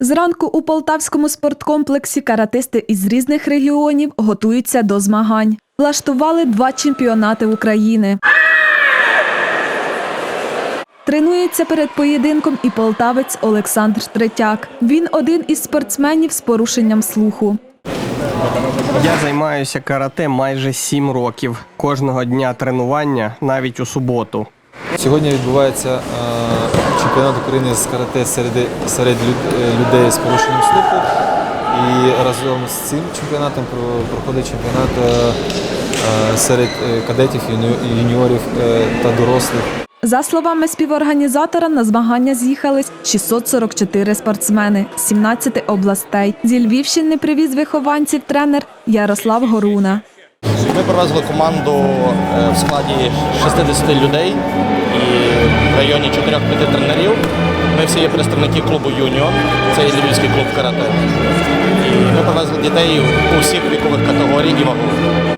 Зранку у полтавському спорткомплексі каратисти із різних регіонів готуються до змагань. Влаштували два чемпіонати України. Тренується перед поєдинком і полтавець Олександр Третяк. Він один із спортсменів з порушенням слуху. Я займаюся карате майже сім років. Кожного дня тренування, навіть у суботу. Сьогодні відбувається е, чемпіонат України з карате серед, серед е, людей з порушенням слуху. І разом з цим чемпіонатом про- проходить чемпіонат е, е, серед кадетів, юні- юніорів та дорослих. За словами співорганізатора, на змагання з'їхались 644 спортсмени з 17 областей. Зі Львівщини привіз вихованців тренер Ярослав Горуна. Ми привезли команду в складі 60 людей і районі 4-5 тренерів. Ми всі є представники клубу Юніон, це є львівський клуб карате. І ми привезли дітей у всіх вікових категорій і вагу.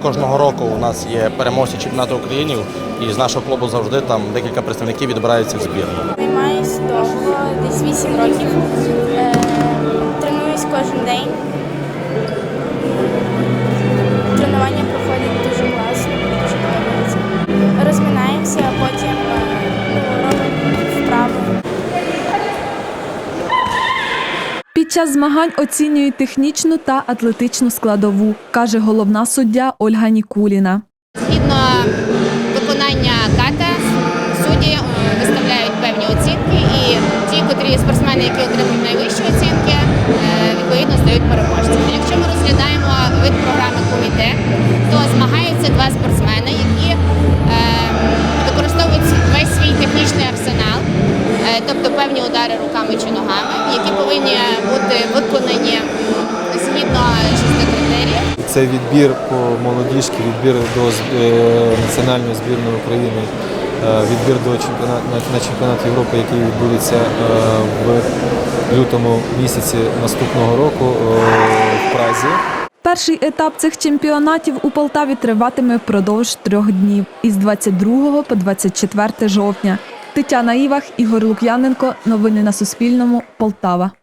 Кожного року у нас є переможці чемпіонату України, і з нашого клубу завжди там декілька представників відбираються в збірну. Займаюсь довго, десь 8 років. Е, тренуюсь кожен день. Під час змагань оцінюють технічну та атлетичну складову, каже головна суддя Ольга Нікуліна. Згідно виконання ката, судді е, виставляють певні оцінки, і ті, котрі спортсмени, які отримують найвищі оцінки, е, відповідно стають переможцями. Тобто певні удари руками чи ногами, які повинні бути виконані згідно шести критеріїв. Це відбір по молодіжки, відбір до е, національної збірної України, е, відбір до чемпіонат, на, на чемпіонат Європи, який відбудеться е, в лютому місяці наступного року в Празі. Перший етап цих чемпіонатів у Полтаві триватиме впродовж трьох днів із 22 по 24 жовтня. Тетяна Івах, Ігор Лук'яненко. Новини на Суспільному. Полтава.